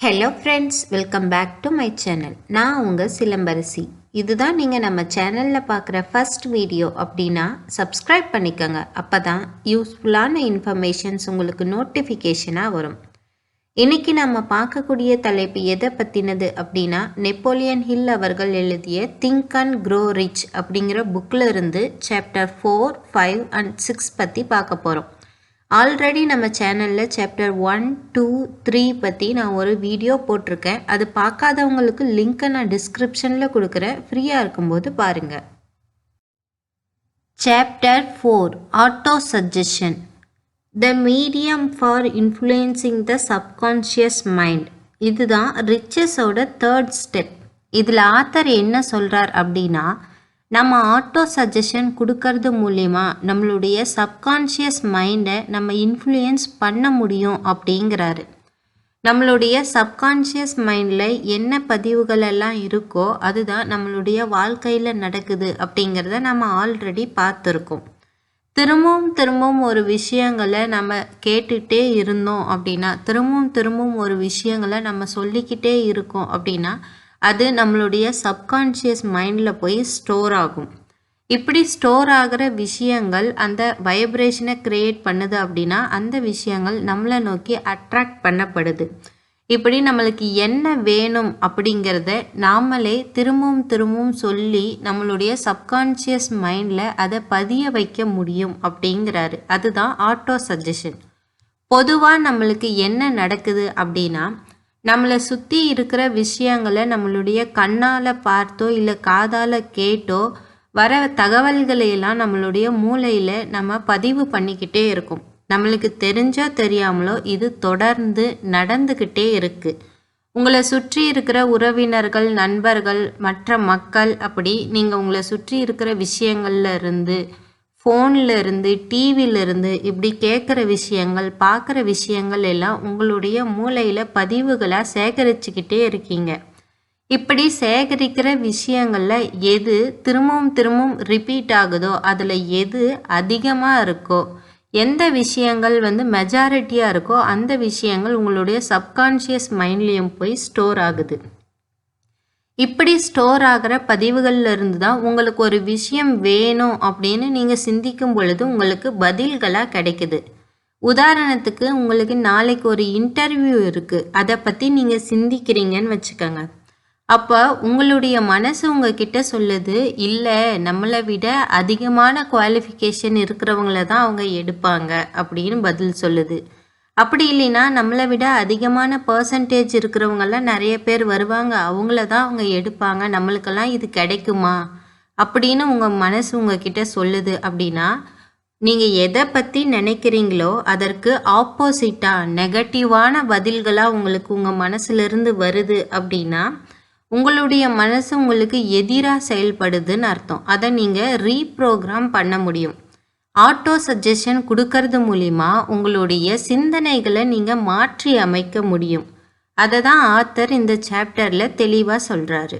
Hello friends welcome back to my channel நான் உங்கள் சிலம்பரசி. இதுதான் நீங்கள் நம்ம சேனலில் பார்க்குற ஃபஸ்ட் வீடியோ அப்படின்னா சப்ஸ்கிரைப் பண்ணிக்கோங்க. அப்போ தான் யூஸ்ஃபுல்லான இன்ஃபர்மேஷன்ஸ் உங்களுக்கு நோட்டிஃபிகேஷனாக வரும். இன்னைக்கு நம்ம பார்க்கக்கூடிய தலைப்பு எதை பற்றினது அப்படின்னா நெப்போலியன் ஹில் அவர்கள் எழுதிய திங்க் அண்ட் க்ரோ ரிச் அப்படிங்கிற புக்கில் இருந்து chapter four five and six பற்றி பார்க்க போகிறோம் ஆல்ரெடி நம்ம சேனலில் சாப்டர் ஒன் டூ த்ரீ பற்றி நான் ஒரு வீடியோ போட்டிருக்கேன். அது பார்க்காதவங்களுக்கு லிங்க்கை நான் டிஸ்கிரிப்ஷனில் கொடுக்குறேன். ஃப்ரீயாக இருக்கும்போது பாருங்கள் chapter four auto suggestion the medium for influencing the subconscious mind இதுதான் ரிச்சஸோட தேர்ட் ஸ்டெப் இதில் ஆத்தர் என்ன சொல்கிறார் அப்படின்னா நம்ம ஆட்டோ சஜஷன் கொடுக்கறது மூலயமா நம்மளுடைய சப்கான்ஷியஸ் மைண்டை நம்ம இன்ஃப்ளூயன்ஸ் பண்ண முடியும் அப்படிங்கிறாரு. நம்மளுடைய சப்கான்ஷியஸ் மைண்டில் என்ன பதிவுகள் எல்லாம் இருக்கோ அதுதான் நம்மளுடைய வாழ்க்கையில் நடக்குது அப்படிங்கிறத நம்ம ஆல்ரெடி பார்த்துருக்கோம். திரும்பவும் திரும்பவும் ஒரு விஷயங்களை நம்ம கேட்டுகிட்டே இருந்தோம் அப்படின்னா திரும்பவும் திரும்பவும் ஒரு விஷயங்களை நம்ம சொல்லிக்கிட்டே இருக்கோம் அப்படின்னா அது நம்மளுடைய சப்கான்ஷியஸ் மைண்டில் போய் ஸ்டோர் ஆகும். இப்படி ஸ்டோர் ஆகிற விஷயங்கள் அந்த வைப்ரேஷனை க்ரியேட் பண்ணுது அப்படின்னா அந்த விஷயங்கள் நம்மளை நோக்கி அட்ராக்ட் பண்ணப்படுது. இப்படி நம்மளுக்கு என்ன வேணும் அப்படிங்கிறத நாமளே திரும்பவும் திரும்பவும் சொல்லி நம்மளுடைய சப்கான்ஷியஸ் மைண்டில் அதை பதிய வைக்க முடியும் அப்படிங்கிறாரு. அதுதான் ஆட்டோ சஜஷன் பொதுவாக நம்மளுக்கு என்ன நடக்குது அப்படின்னா நம்மளை சுற்றி இருக்கிற விஷயங்களை நம்மளுடைய கண்ணால் பார்த்தோ இல்லை காதால் கேட்டோ வர தகவல்களையெல்லாம் நம்மளுடைய மூளையில் நம்ம பதிவு பண்ணிக்கிட்டே இருக்கும். நம்மளுக்கு தெரிஞ்சோ தெரியாமலோ இது தொடர்ந்து நடந்துக்கிட்டே இருக்குது உங்களை சுற்றி இருக்கிற உறவினர்கள் நண்பர்கள் மற்ற மக்கள் அப்படி நீங்கள் உங்களை சுற்றி இருக்கிற விஷயங்கள்ல இருந்து ஃபோனில் இருந்து இருந்து இப்படி கேட்குற விஷயங்கள் பார்க்குற விஷயங்கள் எல்லாம் உங்களுடைய மூளையில் பதிவுகளாக சேகரிச்சுக்கிட்டே இருக்கீங்க. இப்படி சேகரிக்கிற விஷயங்களில் எது திரும்பவும் திரும்பவும் ரிப்பீட் ஆகுதோ அதில் எது அதிகமாக இருக்கோ எந்த விஷயங்கள் வந்து மெஜாரிட்டியாக இருக்கோ அந்த விஷயங்கள் உங்களுடைய சப்கான்ஷியஸ் மைண்ட்லேயும் போய் ஸ்டோர் ஆகுது. இப்படி ஸ்டோர் ஆகிற பதிவுகளில் இருந்து தான் உங்களுக்கு ஒரு விஷயம் வேணும் அப்படின்னு நீங்கள் சிந்திக்கும் பொழுது உங்களுக்கு பதில்களாக கிடைக்குது. உதாரணத்துக்கு உங்களுக்கு நாளைக்கு ஒரு இன்டர்வியூ இருக்குது அதை பற்றி நீங்கள் சிந்திக்கிறீங்கன்னு வச்சுக்கோங்க. அப்போ உங்களுடைய மனசு உங்ககிட்ட சொல்லுது இல்லை நம்மளை விட அதிகமான குவாலிஃபிகேஷன் இருக்கிறவங்கள தான் அவங்க எடுப்பாங்க அப்படின்னு பதில் சொல்லுது. அப்படி இல்லைன்னா நம்மளை விட அதிகமான பர்சன்டேஜ் இருக்கிறவங்கெல்லாம் நிறைய பேர் வருவாங்க. அவங்கள தான் அவங்க எடுப்பாங்க. நம்மளுக்கெல்லாம் இது கிடைக்குமா? அப்படின்னு உங்கள் மனசு உங்ககிட்ட சொல்லுது அப்படின்னா நீங்கள் எதை பற்றி நினைக்கிறீங்களோ அதற்கு ஆப்போசிட்டாக நெகட்டிவான பதில்களாக உங்களுக்கு உங்கள் மனசுலேருந்து வருது அப்படின்னா உங்களுடைய மனசு உங்களுக்கு எதிராக செயல்படுதுன்னு அர்த்தம். அதை நீங்கள் ரீப்ரோக்ராம் பண்ண முடியும். ஆட்டோ சஜஷன் கொடுக்கறது மூலிமா உங்களுடைய சிந்தனைகளை நீங்கள் மாற்றி அமைக்க முடியும். அதை தான் ஆத்தர் இந்த சாப்டரில் தெளிவாக சொல்கிறாரு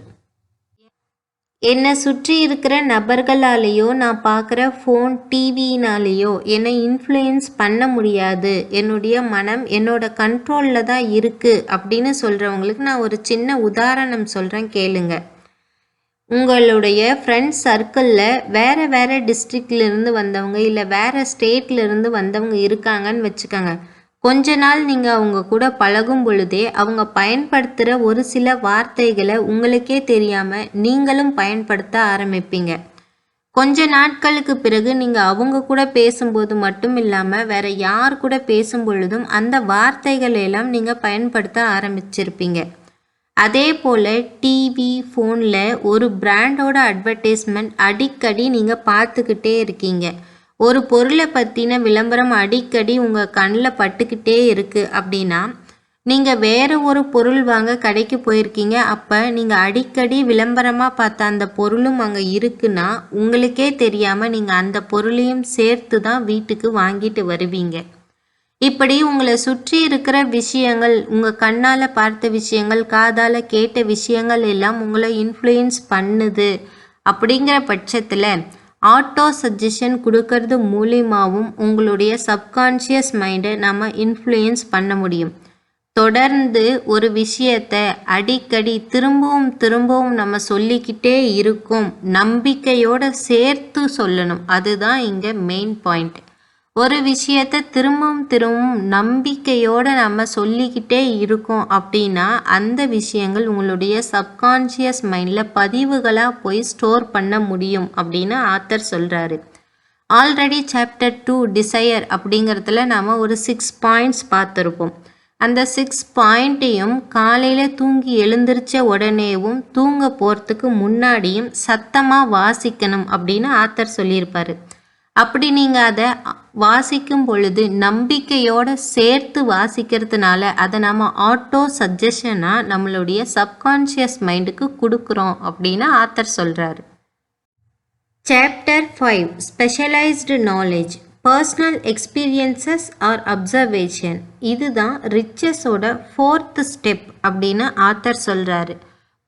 என்னை சுற்றி இருக்கிற நபர்களாலேயோ நான் பார்க்குற ஃபோன் டிவினாலேயோ என்னை இன்ஃப்ளூயன்ஸ் பண்ண முடியாது. என்னுடைய மனம் என்னோட கண்ட்ரோலில் தான் இருக்குது அப்படின்னு சொல்கிறவங்களுக்கு நான் ஒரு சின்ன உதாரணம் சொல்கிறேன் கேளுங்கள் உங்களுடைய ஃப்ரெண்ட்ஸ் சர்க்கிளில் வேறு வேறு டிஸ்ட்ரிக்ட்லேருந்து வந்தவங்க இல்லை வேறு ஸ்டேட்லேருந்து வந்தவங்க இருக்காங்கன்னு வச்சுக்கோங்க. கொஞ்ச நாள் நீங்கள் அவங்க கூட பழகும் பொழுதே அவங்க பயன்படுத்துகிற ஒரு சில வார்த்தைகளை உங்களுக்கே தெரியாமல் நீங்களும் பயன்படுத்த ஆரம்பிப்பீங்க. கொஞ்ச நாட்களுக்கு பிறகு நீங்கள் அவங்க கூட பேசும்போது மட்டும் இல்லாமல் வேற யார் கூட பேசும் பொழுதும் அந்த வார்த்தைகளை எல்லாம் நீங்கள் பயன்படுத்த ஆரம்பிச்சிருப்பீங்க. அதே போல் டிவி ஃபோனில் ஒரு பிராண்டோட அட்வர்டைஸ்மெண்ட் அடிக்கடி நீங்கள் பார்த்துக்கிட்டே இருக்கீங்க. ஒரு பொருளை பற்றின விளம்பரம் அடிக்கடி உங்கள் கண்ணில் பட்டுக்கிட்டே இருக்குது அப்படின்னா நீங்கள் வேறு ஒரு பொருள் வாங்க கடைக்கு போயிருக்கீங்க. அப்போ நீங்கள் அடிக்கடி விளம்பரமாக பார்த்த அந்த பொருளும் அங்கே இருக்குன்னா உங்களுக்கே தெரியாமல் நீங்கள் அந்த பொருளையும் சேர்த்து தான் வீட்டுக்கு வாங்கிட்டு வருவீங்க. இப்படி உங்களை சுற்றி இருக்கிற விஷயங்கள் உங்கள் கண்ணால் பார்த்த விஷயங்கள் காதால் கேட்ட விஷயங்கள் எல்லாம் உங்களை இன்ஃப்ளூயன்ஸ் பண்ணுது. அப்படிங்கிற பட்சத்தில் ஆட்டோ சஜஷன் கொடுக்கறது மூலியமாகவும் உங்களுடைய சப்கான்ஷியஸ் மைண்டை நம்ம இன்ஃப்ளூயன்ஸ் பண்ண முடியும். தொடர்ந்து ஒரு விஷயத்த அடிக்கடி திரும்பவும் திரும்பவும் நம்ம சொல்லிக்கிட்டே இருக்கும். நம்பிக்கையோடு சேர்த்து சொல்லணும். அதுதான் இங்கே மெயின் பாயிண்ட் ஒரு விஷயத்த திரும்பவும் திரும்பவும் நம்பிக்கையோட நம்ம சொல்லிக்கிட்டே இருக்கோம் அப்படின்னா அந்த விஷயங்கள் உங்களுடைய சப்கான்ஷியஸ் மைண்டில் பதிவுகளாக போய் ஸ்டோர் பண்ண முடியும் அப்படின்னு ஆத்தர் சொல்கிறாரு ஆல்ரெடி சாப்டர் டூ டிசையர் அப்படிங்கிறதுல நம்ம ஒரு சிக்ஸ் பாயிண்ட்ஸ் பார்த்துருப்போம். அந்த சிக்ஸ் பாயிண்ட்டையும் காலையில் தூங்கி எழுந்திரிச்ச உடனேவும் தூங்க போகிறதுக்கு முன்னாடியும் சத்தமாக வாசிக்கணும் அப்படின்னு ஆத்தர் சொல்லியிருப்பாரு. அப்படி நீங்கள் அதை வாசிக்கும் பொழுது நம்பிக்கையோடு சேர்த்து வாசிக்கிறதுனால அதை நம்ம ஆட்டோ சஜஷனாக நம்மளுடைய சப்கான்ஷியஸ் மைண்டுக்கு கொடுக்குறோம் அப்படின்னு ஆத்தர் சொல்கிறாரு chapter five specialised knowledge personal experiences or observation இதுதான் ரிச்சஸோட ஃபோர்த் ஸ்டெப் அப்படின்னு ஆத்தர் சொல்கிறாரு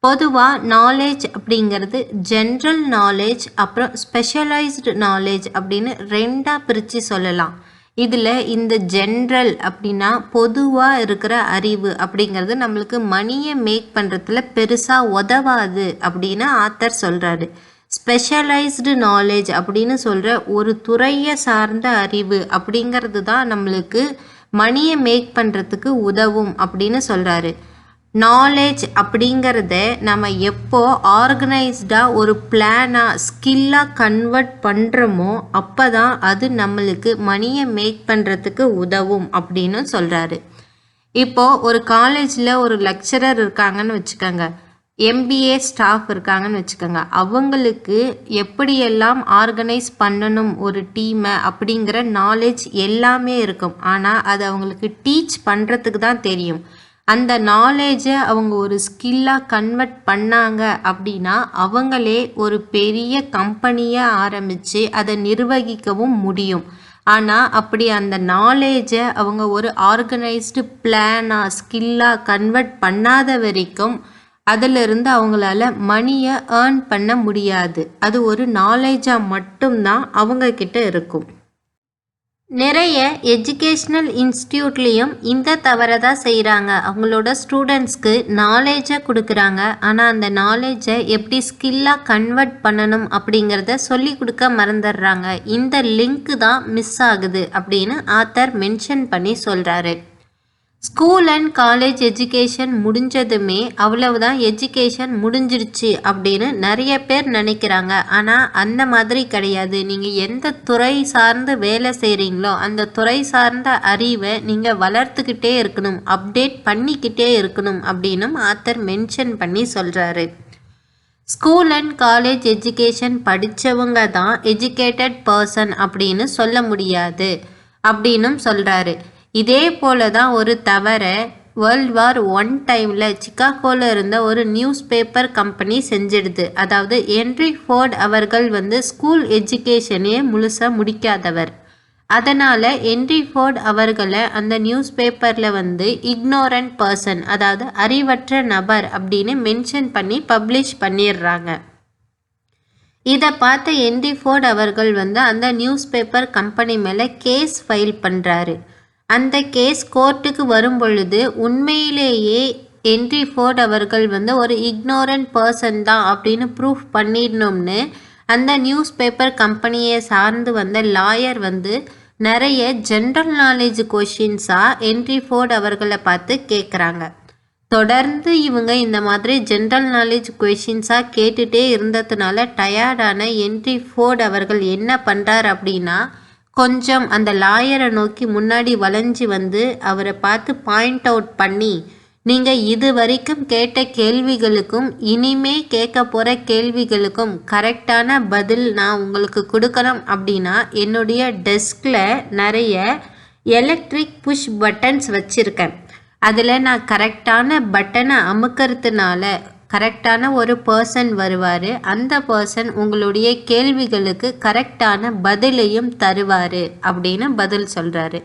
பொதுவாக நாலேஜ் அப்படிங்கிறது ஜென்ரல் நாலேஜ் அப்புறம் ஸ்பெஷலைஸ்டு நாலேஜ் அப்படின்னு ரெண்டாக பிரித்து சொல்லலாம். இதில் இந்த ஜென்ரல் அப்படின்னா பொதுவாக இருக்கிற அறிவு அப்படிங்கிறது நம்மளுக்கு மணியை மேக் பண்ணுறதுல பெருசாக உதவாது அப்படின்னு ஆத்தர் சொல்கிறாரு ஸ்பெஷலைஸ்டு நாலேஜ் அப்படின்னு சொல்கிற ஒரு துறையை சார்ந்த அறிவு அப்படிங்கிறது தான் நம்மளுக்கு மணியை மேக் பண்ணுறதுக்கு உதவும் அப்படின்னு சொல்கிறாரு நாலேஜ் அப்படிங்கிறத நம்ம எப்போ ஆர்கனைஸ்டாக ஒரு பிளானாக ஸ்கில்லாக கன்வெர்ட் பண்ணுறோமோ அப்போ தான் அது நம்மளுக்கு மணியை மேக் பண்ணுறதுக்கு உதவும் அப்படின்னு சொல்கிறாரு இப்போது ஒரு காலேஜில் ஒரு லெக்சரர் இருக்காங்கன்னு வச்சுக்கோங்க. எம்பிஏ ஸ்டாஃப் இருக்காங்கன்னு வச்சுக்கோங்க. அவங்களுக்கு எப்படியெல்லாம் ஆர்கனைஸ் பண்ணணும் ஒரு டீமை அப்படிங்கிற நாலேஜ் எல்லாமே இருக்கும். ஆனால் அது அவங்களுக்கு டீச் பண்ணுறதுக்கு தான் தெரியும். அந்த நாலேஜை அவங்க ஒரு ஸ்கில்லாக கன்வெர்ட் பண்ணாங்க அப்படின்னா அவங்களே ஒரு பெரிய கம்பெனியை ஆரம்பித்து அதை நிர்வகிக்கவும் முடியும். ஆனால் அப்படி அந்த நாலேஜை அவங்க ஒரு ஆர்கனைஸ்டு பிளானாக ஸ்கில்லாக கன்வெர்ட் பண்ணாத வரைக்கும் அதிலிருந்து அவங்களால மணியை ஏர்ன் பண்ண முடியாது. அது ஒரு நாலேஜாக மட்டும்தான் அவங்கக்கிட்ட இருக்கும். நிறைய எஜுகேஷ்னல் இன்ஸ்டியூட்லேயும் இந்த தவறை தான் செய்கிறாங்க அவங்களோட ஸ்டூடெண்ட்ஸ்க்கு நாலேஜை கொடுக்குறாங்க. ஆனால் அந்த நாலேஜை எப்படி ஸ்கில்லாக கன்வெர்ட் பண்ணணும் அப்படிங்கிறத சொல்லி கொடுக்க மறந்துடுறாங்க. இந்த லிங்க்கு தான் மிஸ் ஆகுது அப்படின்னு ஆத்தர் மென்ஷன் பண்ணி சொல்கிறாரு ஸ்கூல் அண்ட் காலேஜ் எஜுகேஷன் முடிஞ்சதுமே அவ்வளவுதான் எஜுகேஷன் முடிஞ்சிருச்சு அப்படின்னு நிறைய பேர் நினைக்கிறாங்க. ஆனால் அந்த மாதிரி கிடையாது. நீங்கள் எந்த துறை சார்ந்து வேலை செய்கிறீங்களோ அந்த துறை சார்ந்த அறிவை நீங்கள் வளர்த்துக்கிட்டே இருக்கணும் அப்டேட் பண்ணிக்கிட்டே இருக்கணும் அப்படின்னும் ஆத்தர் மென்ஷன் பண்ணி சொல்கிறாரு ஸ்கூல் அண்ட் காலேஜ் எஜுகேஷன் படித்தவங்க தான் எஜுகேட்டட் பர்சன் அப்படின்னு சொல்ல முடியாது. அப்படின்னும் சொல்கிறாரு இதே போல தான் ஒரு தவறை வேர்ல்ட் வார் ஒன் டைமில் சிக்காகோவில் இருந்த ஒரு நியூஸ் பேப்பர் கம்பெனி செஞ்சிடுது. அதாவது என்ட்ரி ஃபோர்ட் அவர்கள் வந்து ஸ்கூல் எஜுகேஷனே முழுசாக முடிக்காதவர். அதனால் என்ட்ரி ஃபோர்ட் அவர்களை அந்த நியூஸ் பேப்பரில் வந்து இக்னோரண்ட் பர்சன் அதாவது அறிவற்ற நபர் அப்படின்னு மென்ஷன் பண்ணி பப்ளிஷ் பண்ணிடுறாங்க. இதை பார்த்த என்ட்ரி ஃபோர்ட் அவர்கள் வந்து அந்த நியூஸ் பேப்பர் கம்பெனி மேலே கேஸ் ஃபைல் பண்ணுறாரு அந்த கேஸ் கோர்ட்டுக்கு வரும் பொழுது உண்மையிலேயே என்ட்ரி ஃபோர்ட் அவர்கள் வந்து ஒரு இக்னோரண்ட் பர்சன் தான் அப்படின்னு ப்ரூஃப் பண்ணிடணும்னு அந்த நியூஸ் பேப்பர் கம்பெனியை சார்ந்து வந்த லாயர் வந்து நிறைய ஜென்ரல் நாலேஜ் கொஷின்ஸாக என்ட்ரி ஃபோர்ட் அவர்களை பார்த்து கேட்குறாங்க தொடர்ந்து இவங்க இந்த மாதிரி ஜென்ரல் நாலேஜ் கொஷின்ஸாக கேட்டுகிட்டே இருந்ததுனால டயர்டான என்ட்ரி ஃபோர்ட் அவர்கள் என்ன பண்ணுறார் அப்படின்னா கொஞ்சம் அந்த லாயரை நோக்கி முன்னாடி வளைஞ்சி வந்து அவரை பார்த்து பாயிண்ட் அவுட் பண்ணி நீங்கள் இது வரைக்கும் கேட்ட கேள்விகளுக்கும் இனிமே கேட்க போகிற கேள்விகளுக்கும் கரெக்டான பதில் நான் உங்களுக்கு கொடுக்கணும் அப்படின்னா என்னுடைய டெஸ்கில் நிறைய எலக்ட்ரிக் புஷ் பட்டன்ஸ் வச்சுருக்கேன். அதில் நான் கரெக்டான பட்டனை அமுக்கிறதுனால கரெக்டான ஒரு பர்சன் வருவார். அந்த பர்சன் உங்களுடைய கேள்விகளுக்கு கரெக்டான பதிலையும் தருவார் அப்படின்னு பதில் சொல்கிறாரு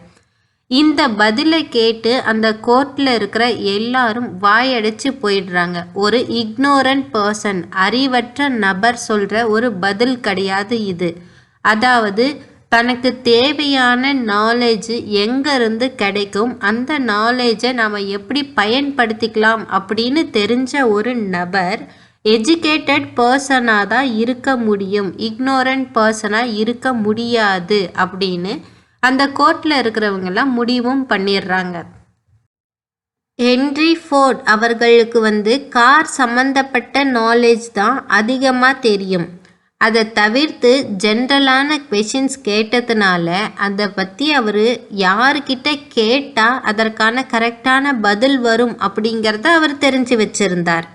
இந்த பதிலை கேட்டு அந்த கோர்ட்டில் இருக்கிற எல்லாரும் வாயடைச்சு போயிடுறாங்க. ஒரு இக்னோரன்ட் பர்சன் அறிவற்ற நபர் சொல்கிற ஒரு பதில் கிடையாது இது. அதாவது தனக்கு தேவையான நாலேஜ் எங்கேருந்து கிடைக்கும்? அந்த நாலேஜை நம்ம எப்படி பயன்படுத்திக்கலாம் அப்படின்னு தெரிஞ்ச ஒரு நபர் எஜுகேட்டட் பர்சனாக தான் இருக்க முடியும். இக்னோரண்ட் பர்சனாக இருக்க முடியாது அப்படின்னு அந்த கோர்ட்டில் இருக்கிறவங்கெல்லாம் முடிவும் பண்ணிடுறாங்க. ஹென்ரி ஃபோர்ட் அவர்களுக்கு வந்து கார் சம்மந்தப்பட்ட நாலேஜ் தான் அதிகமாக தெரியும். அதை தவிர்த்து ஜென்ரலான கொஷின்ஸ் கேட்டதுனால அதை பற்றி அவர் யாருக்கிட்ட கேட்டால் அதற்கான கரெக்டான பதில் வரும் அப்படிங்கிறத அவர் தெரிஞ்சு வச்சிருந்தார்.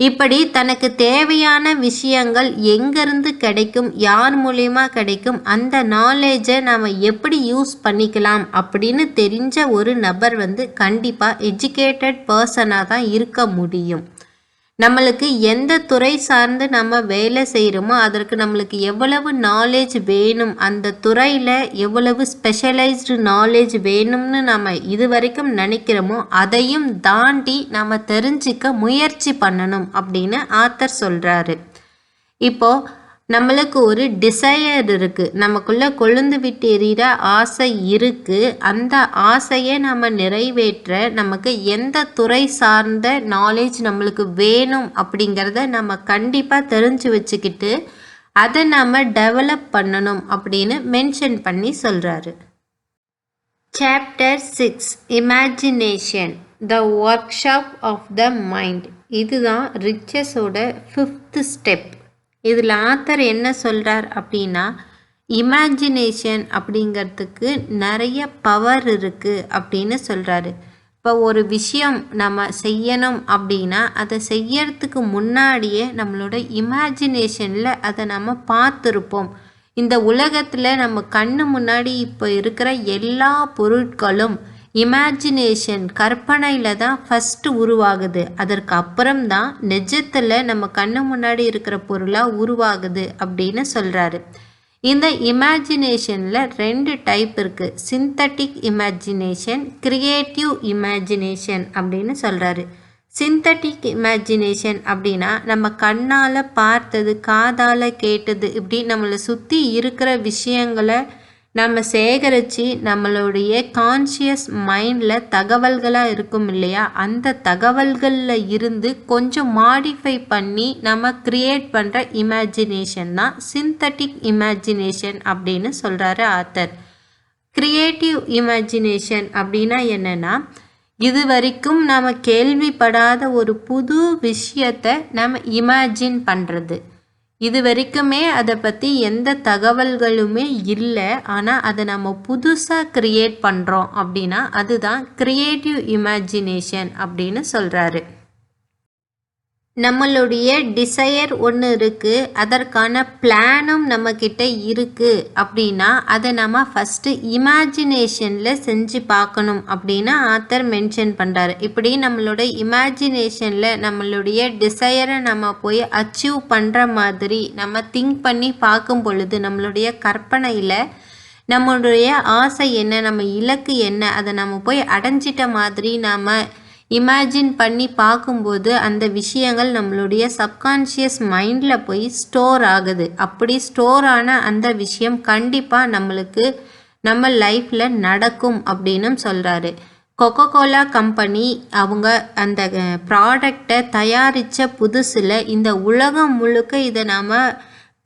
இப்படி தனக்கு தேவையான விஷயங்கள் எங்கேருந்து கிடைக்கும் யார் மூலியமா கிடைக்கும் அந்த நாலேஜை நாம் எப்படி யூஸ் பண்ணிக்கலாம் அப்படின்னு தெரிஞ்ச ஒரு நபர் வந்து கண்டிப்பாக எஜுகேட்டட் பர்சனாக தான் இருக்க முடியும். நம்மளுக்கு எந்த துறை சார்ந்து நம்ம வேலை செய்கிறோமோ அதற்கு நம்மளுக்கு எவ்வளவு நாலேஜ் வேணும் அந்த துறையில் எவ்வளவு ஸ்பெஷலைஸ்டு நாலேஜ் வேணும்னு நம்ம இது வரைக்கும் நினைக்கிறோமோ அதையும் தாண்டி நம்ம தெரிஞ்சிக்க முயற்சி பண்ணணும் அப்படின்னு ஆத்தர் சொல்கிறாரு இப்போது நம்மளுக்கு ஒரு டிசையர் இருக்குது நமக்குள்ளே கொழுந்து விட்டு எறிகிற ஆசை இருக்குது அந்த ஆசையை நம்ம நிறைவேற்ற நமக்கு எந்த துறை சார்ந்த நாலேஜ் நம்மளுக்கு வேணும் அப்படிங்கிறத நம்ம கண்டிப்பாக தெரிஞ்சு வச்சுக்கிட்டு அதை நம்ம டெவலப் பண்ணணும் அப்படின்னு மென்ஷன் பண்ணி சொல்கிறாரு chapter six imagination the workshop of the mind இதுதான் ரிச்சஸோட ஃபிஃப்த் ஸ்டெப் இதில் ஆத்தர் என்ன சொல்கிறார் அப்படின்னா இமேஜினேஷன் அப்படிங்கிறதுக்கு நிறைய பவர் இருக்குது அப்படின்னு சொல்கிறாரு இப்போ ஒரு விஷயம் நம்ம செய்யணும் அப்படின்னா அதை செய்யறதுக்கு முன்னாடியே நம்மளோட இமேஜினேஷனில் அதை நம்ம பார்த்துருப்போம். இந்த உலகத்தில் நம்ம கண்ணு முன்னாடி இப்போ இருக்கிற எல்லா பொருட்களும் இமேஜினேஷன் கற்பனையில் தான் ஃபஸ்ட்டு உருவாகுது. அதற்கு அப்புறம் தான் நிஜத்தில் நம்ம கண்ணு முன்னாடி இருக்கிற பொருளாக உருவாகுது அப்படின்னு சொல்கிறாரு இந்த இமேஜினேஷனில் ரெண்டு டைப் இருக்குது சிந்தட்டிக் இமேஜினேஷன் க்ரியேட்டிவ் இமேஜினேஷன் அப்படின்னு சொல்கிறாரு சிந்தட்டிக் இமேஜினேஷன் அப்படின்னா நம்ம கண்ணால் பார்த்தது காதால் கேட்டது இப்படி நம்மளை சுற்றி இருக்கிற விஷயங்களை நம்ம சேகரித்து நம்மளுடைய கான்ஷியஸ் மைண்டில் தகவல்களாக இருக்கும் இல்லையா? அந்த தகவல்களில் இருந்து கொஞ்சம் மாடிஃபை பண்ணி நம்ம க்ரியேட் பண்ணுற இமேஜினேஷன் தான் சிந்தட்டிக் இமேஜினேஷன் அப்படின்னு சொல்கிறாரு ஆத்தர். க்ரியேட்டிவ் இமேஜினேஷன் அப்படின்னா என்னென்னா இது வரைக்கும் நாம் கேள்விப்படாத ஒரு புது விஷயத்தை நம்ம இமேஜின் பண்ணுறது இது வரைக்குமே அதை பற்றி எந்த தகவல்களுமே இல்லை. ஆனால் அதை நம்ம புதுசாக க்ரியேட் பண்ணுறோம் அப்படின்னா அதுதான் க்ரியேட்டிவ் இமேஜினேஷன் அப்படின்னு சொல்கிறாரு நம்மளுடைய டிசையர் ஒன்று இருக்குது அதற்கான பிளானும் நம்மக்கிட்ட இருக்குது அப்படின்னா அதை நம்ம ஃபஸ்ட்டு இமேஜினேஷனில் செஞ்சு பார்க்கணும் அப்படின்னு ஆத்தர் மென்ஷன் பண்ணுறாரு இப்படி நம்மளோட இமேஜினேஷனில் நம்மளுடைய டிசையரை நம்ம போய் அச்சீவ் பண்ணுற மாதிரி நம்ம திங்க் பண்ணி பார்க்கும் பொழுது நம்மளுடைய கற்பனையில் நம்மளுடைய ஆசை என்ன நம்ம இலக்கு என்ன அதை நம்ம போய் அடைஞ்சிட்ட மாதிரி நாம் இமேஜின் பண்ணி பார்க்கும்போது அந்த விஷயங்கள் நம்மளுடைய சப்கான்ஷியஸ் மைண்டில் போய் ஸ்டோர் ஆகுது. அப்படி ஸ்டோர் ஆன அந்த விஷயம் கண்டிப்பாக நம்மளுக்கு நம்ம லைஃப்பில் நடக்கும் அப்படின்னு சொல்கிறாரு கொக்கோ கோலா கம்பெனி அவங்க அந்த ப்ராடக்டை தயாரித்த புதுசில் இந்த உலகம் முழுக்க இதை நாம்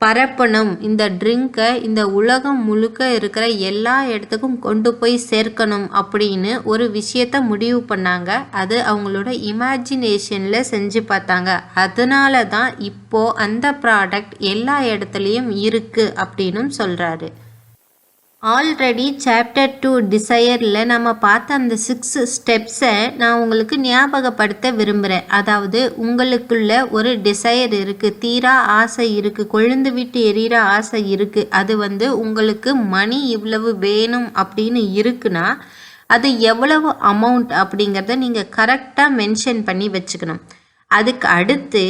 பரப்பணும். இந்த ட்ரிங்கை இந்த உலகம் முழுக்க இருக்கிற எல்லா இடத்துக்கும் கொண்டு போய் சேர்க்கணும் அப்படின்னு ஒரு விஷயத்த முடிவு பண்ணாங்க. அது அவங்களோட இமேஜினேஷனில் செஞ்சு பார்த்தாங்க. அதனால தான் இப்போது அந்த ப்ராடக்ட் எல்லா இடத்துலையும் இருக்குது அப்படின்னும் சொல்கிறாரு ஆல்ரெடி சாப்டர் டூ டிசையரில் நம்ம பார்த்த அந்த சிக்ஸ் ஸ்டெப்ஸை நான் உங்களுக்கு ஞாபகப்படுத்த விரும்புகிறேன் அதாவது உங்களுக்குள்ள ஒரு டிசையர் இருக்குது தீரா ஆசை இருக்குது கொழுந்து விட்டு எரியிற ஆசை இருக்குது அது வந்து உங்களுக்கு மணி இவ்வளவு வேணும் அப்படின்னு இருக்குன்னா அது எவ்வளவு அமௌண்ட் அப்படிங்கிறத நீங்கள் கரெக்டாக மென்ஷன் பண்ணி வச்சுக்கணும். அதுக்கு அடுத்து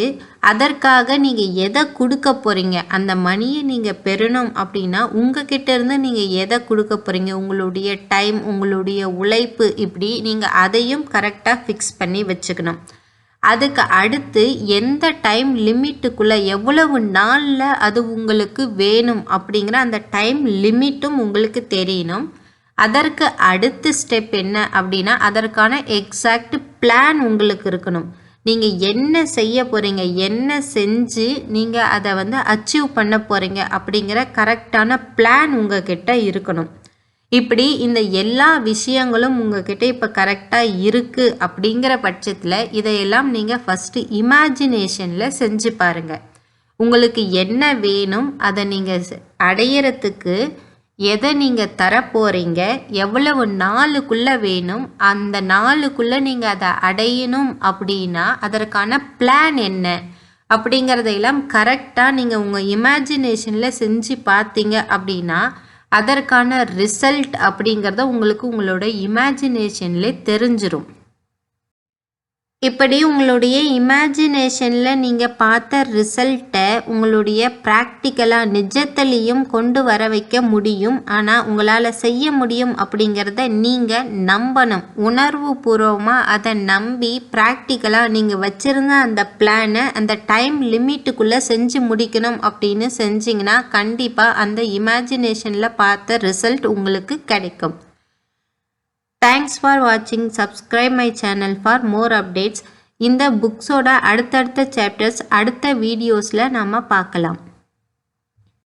அதற்காக நீங்கள் எதை கொடுக்க போகிறீங்க அந்த மணியை நீங்கள் பெறணும் அப்படின்னா உங்ககிட்ட இருந்து நீங்கள் எதை கொடுக்க போகிறீங்க உங்களுடைய டைம் உங்களுடைய உழைப்பு இப்படி நீங்கள் அதையும் கரெக்டாக ஃபிக்ஸ் பண்ணி வச்சுக்கணும். அதுக்கு அடுத்து எந்த டைம் லிமிட்டுக்குள்ளே எவ்வளவு நாளில் அது உங்களுக்கு வேணும் அப்படிங்கிற அந்த டைம் லிமிட்டும் உங்களுக்கு தெரியணும். அதற்கு அடுத்த ஸ்டெப் என்ன அப்படின்னா அதற்கான எக்ஸாக்ட் பிளான் உங்களுக்கு இருக்கணும். நீங்கள் என்ன செய்ய போகிறீங்க என்ன செஞ்சு நீங்கள் அதை வந்து அச்சீவ் பண்ண போகிறீங்க அப்படிங்கிற கரெக்டான பிளான் உங்ககிட்ட இருக்கணும். இப்படி இந்த எல்லா விஷயங்களும் உங்ககிட்ட இப்போ கரெக்டாக இருக்குது அப்படிங்கிற பட்சத்தில் இதையெல்லாம் நீங்கள் ஃபஸ்ட்டு இமேஜினேஷனில் செஞ்சு பாருங்கள் உங்களுக்கு என்ன வேணும் அதை நீங்கள் அடையிறதுக்கு எதை நீங்கள் தரப்போகிறீங்க எவ்வளவு நாளுக்குள்ளே வேணும் அந்த நாளுக்குள்ளே நீங்கள் அதை அடையணும் அப்படின்னா அதற்கான பிளான் என்ன? அப்படிங்கிறதையெல்லாம் கரெக்டாக நீங்கள் உங்கள் இமேஜினேஷனில் செஞ்சு பார்த்தீங்க அப்படின்னா அதற்கான ரிசல்ட் அப்படிங்கிறத உங்களுக்கு உங்களோட இமேஜினேஷன்லே தெரிஞ்சிரும். இப்படி உங்களுடைய இமேஜினேஷனில் நீங்கள் பார்த்த ரிசல்ட்டை உங்களுடைய ப்ராக்டிக்கலாக நிஜத்துலேயும் கொண்டு வர வைக்க முடியும். ஆனால் உங்களால் செய்ய முடியும் அப்படிங்கிறத நீங்கள் நம்பணும். உணர்வு பூர்வமாக அதை நம்பி ப்ராக்டிக்கலாக நீங்கள் வச்சுருந்த அந்த பிளானை அந்த டைம் லிமிட்டுக்குள்ளே செஞ்சு முடிக்கணும் அப்படின்னு செஞ்சிங்கன்னா கண்டிப்பாக அந்த இமேஜினேஷனில் பார்த்த ரிசல்ட் உங்களுக்கு கிடைக்கும். தேங்க்ஸ் ஃபார் வாட்சிங் subscribe my channel for more updates இந்த புக்ஸோட அடுத்தடுத்த சாப்டர்ஸ் அடுத்த வீடியோஸில் நம்ம பார்க்கலாம்.